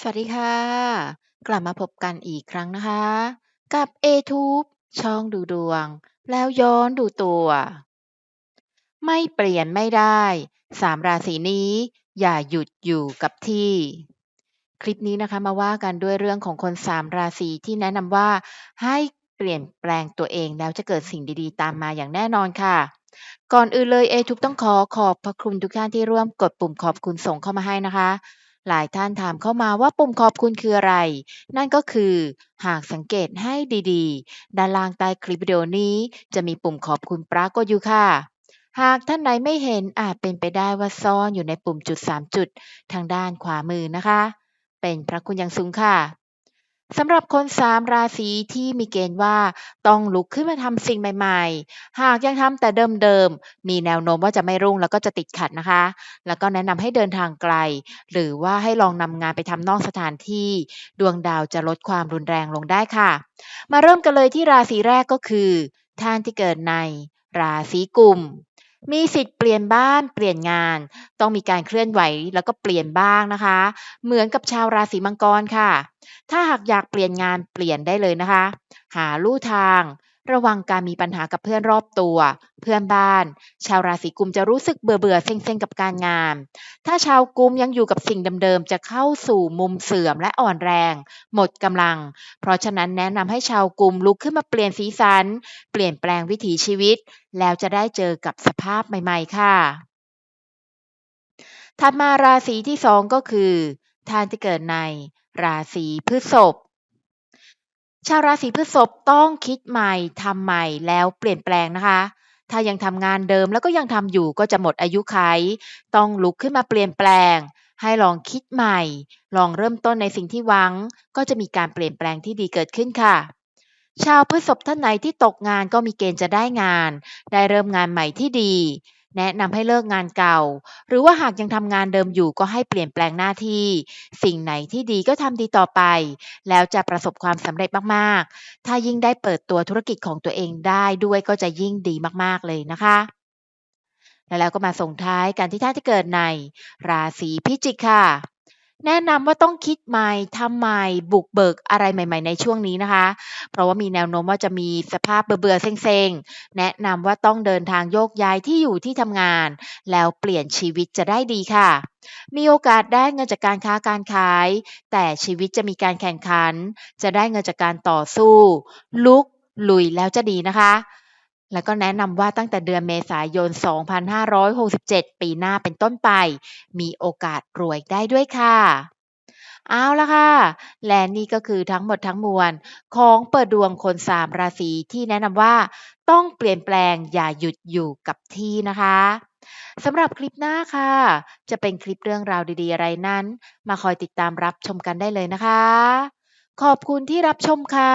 สวัสดีค่ะ กลับมาพบกันอีกครั้งนะคะ กับ A-Tube ช่องดูดวง แล้วย้อนดูตัว ไม่เปลี่ยนไม่ได้3ราศีนี้อย่าหยุดอยู่กับที่ คลิปนี้นะคะมาว่ากันด้วยเรื่องของคน3ราศีที่แนะนำว่า ให้เปลี่ยนแปลงตัวเองแล้วจะเกิดสิ่งดีๆ ตามมาอย่างแน่นอนค่ะก่อนอื่นเลย A-Tube ต้องขอขอบพระคุณทุกท่านที่ร่วมกดปุ่มขอบคุณส่งเข้ามาให้นะคะ หลายท่านถามเข้ามาว่าปุ่มขอบคุณคืออะไร นั่นก็คือ หากสังเกตให้ดีๆ ด้านล่างใต้คลิปวิดีโอนี้จะมีปุ่มขอบคุณปรากฏอยู่ค่ะ หากท่านไหนไม่เห็นอาจเป็นไปได้ว่าซ่อนอยู่ในปุ่มจุด 3 จุด ทางด้านขวามือนะคะ เป็นพระคุณอย่างสูงค่ะ สำหรับคน3ราศีที่มีเกณฑ์ว่าต้องลุกขึ้นมาทำสิ่งใหม่ ๆ หากยังทำแต่เดิมๆ มีแนวโน้มว่าจะไม่รุ่งแล้วก็จะติดขัดนะคะ แล้วก็แนะนำให้เดินทางไกล หรือว่าให้ลองนำงานไปทำนอกสถานที่ ดวงดาวจะลดความรุนแรงลงได้ค่ะ มาเริ่มกันเลยที่ราศีแรกก็คือท่านที่เกิดในราศีกุม มีสิทธิ์เปลี่ยนบ้านเปลี่ยนงาน ต้องมีการเคลื่อนไหวแล้วก็เปลี่ยนบ้างนะคะ เหมือนกับชาวราศีมังกรค่ะ ถ้าหากอยากเปลี่ยนงานเปลี่ยนได้เลยนะคะ หาลู่ทาง ระวังการมีปัญหากับเพื่อนรอบตัว เพื่อนบ้าน ชาวราศีกุมจะรู้สึกเบื่อๆเซ็งๆกับการงาน ถ้าชาวกุมยังอยู่กับสิ่งเดิมๆจะเข้าสู่มุมเสื่อมและอ่อนแรง หมดกำลัง เพราะฉะนั้นแนะนำให้ชาวกุมลุกขึ้นมาเปลี่ยนสีสัน เปลี่ยนแปลงวิถีชีวิต แล้วจะได้เจอกับสภาพใหม่ ๆ ค่ะ ถัดมาราศีที่2ก็คือท่านที่เกิดในราศีพฤษภ ชาวราศีพฤษภต้องคิดใหม่ทำใหม่แล้วเปลี่ยนแปลงนะคะ ถ้ายังทำงานเดิมแล้วก็ยังทำอยู่ก็จะหมดอายุขัยต้องลุกขึ้นมาเปลี่ยนแปลง ให้ลองคิดใหม่ ลองเริ่มต้นในสิ่งที่หวัง ก็จะมีการเปลี่ยนแปลงที่ดีเกิดขึ้นค่ะ ชาวพฤษภท่านไหนที่ตกงานก็มีเกณฑ์จะได้งาน ได้เริ่มงานใหม่ที่ดี แนะนำให้เลิกงานเก่า หรือว่าหากยังทำงานเดิมอยู่ก็ให้เปลี่ยนแปลงหน้าที่ สิ่งไหนที่ดีก็ทำดีต่อไป แล้วจะประสบความสำเร็จมากๆ ถ้ายิ่งได้เปิดตัวธุรกิจของตัวเองได้ด้วยก็จะยิ่งดีมากๆเลยนะคะแล้วก็มาส่งท้ายกันที่ท่านที่เกิดใน ราศีพิจิกค่ะ แนะนำว่าต้องคิดใหม่ทำใหม่บุกเบิกอะไรใหม่ ๆ ในช่วงนี้นะคะ เพราะว่ามีแนวโน้มว่าจะมีสภาพเบื่อๆเซ็งๆ แนะนำว่าต้องเดินทางโยกย้ายที่อยู่ที่ทำงาน แล้วเปลี่ยนชีวิตจะได้ดีค่ะ มีโอกาสได้เงินจากการค้าการขาย แต่ชีวิตจะมีการแข่งขัน จะได้เงินจากการต่อสู้ ลุกลุยแล้วจะดีนะคะ แล้วก็แนะนำว่าตั้งแต่เดือนเมษายน 2567 ปีหน้าเป็นต้นไป มีโอกาสรวยได้ด้วยค่ะเอาละค่ะ และนี่ก็คือทั้งหมดทั้งมวล ของเปิดดวงคน3ราศีที่แนะนำว่า ต้องเปลี่ยนแปลงอย่าหยุดอยู่กับที่นะคะสำหรับคลิปหน้าค่ะ จะเป็นคลิปเรื่องราวดีๆ อะไรนั้น มาคอยติดตามรับชมกันได้เลยนะคะ ขอบคุณที่รับชมค่ะ